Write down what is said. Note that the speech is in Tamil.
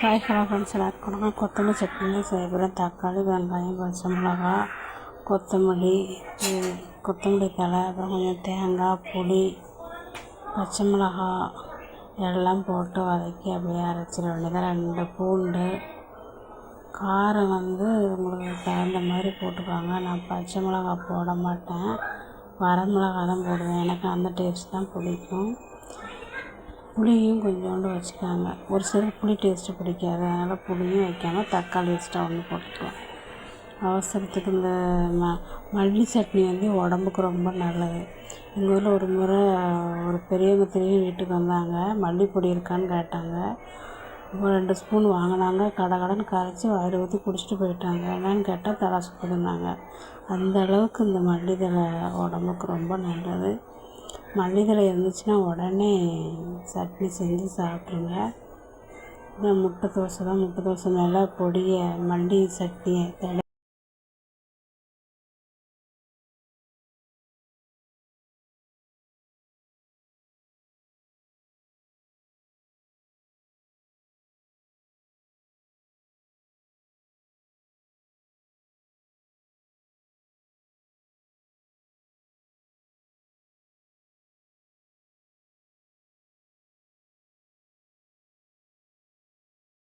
ஹாய் ஹலோ ஃப்ரெண்ட்ஸ் எல்லாருக்கும் கொத்தமல்லி சட்னி செய்ய தக்காளி வெங்காயம் பச்சை மிளகா கொத்தமல்லி கொத்தமல்லி தழை அப்புறம் கொஞ்சம் தேங்காய் புளி பச்சை மிளகா எல்லாம் போட்டு வதக்கி அப்படியே அரைச்சிட வேண்டியதாக ரெண்டு பூண்டு காரம் வந்து உங்களுக்கு தகுந்த மாதிரி போட்டுக்கோங்க. நான் பச்சை மிளகா போட மாட்டேன். வரமிளகா தான் போடுவேன். எனக்கு அந்த டேஸ்ட் தான் பிடிக்கும். புளியும் கொஞ்சோண்டு வச்சுக்கோங்க. ஒரு சிலர் புளி டேஸ்ட்டு பிடிக்காது. அதனால் புளியும் வைக்காமல் தக்காளி எக்ஸ்ட்ரா ஒன்று போட்டுக்கலாம். அவசரத்துக்கு இந்த ம மல்லி சட்னி வந்து உடம்புக்கு ரொம்ப நல்லது. எங்கள் ஊரில் ஒரு முறை ஒரு பெரியவங்க தெரியும் வீட்டுக்கு வந்தாங்க. மல்லிப்பொடி இருக்கான்னு கேட்டாங்க. ஒரு ரெண்டு ஸ்பூன் வாங்கினாங்க. கடை கடன் கரைச்சி வயிறு ஊற்றி குடிச்சிட்டு போயிட்டாங்க. என்னன்னு கேட்டால் தலை சுற்றுதுன்னாங்க அந்த அளவுக்கு இந்த மல்லிதழை உடம்புக்கு ரொம்ப நல்லது. மல்லிதழை இருந்துச்சுன்னா உடனே சட்னி செஞ்சு சாப்பிட்ருங்க அப்புறம் முட்டை தோசை தான். முட்டை தோசை நல்லா பொடியை மல்லி சட்னியை தடவி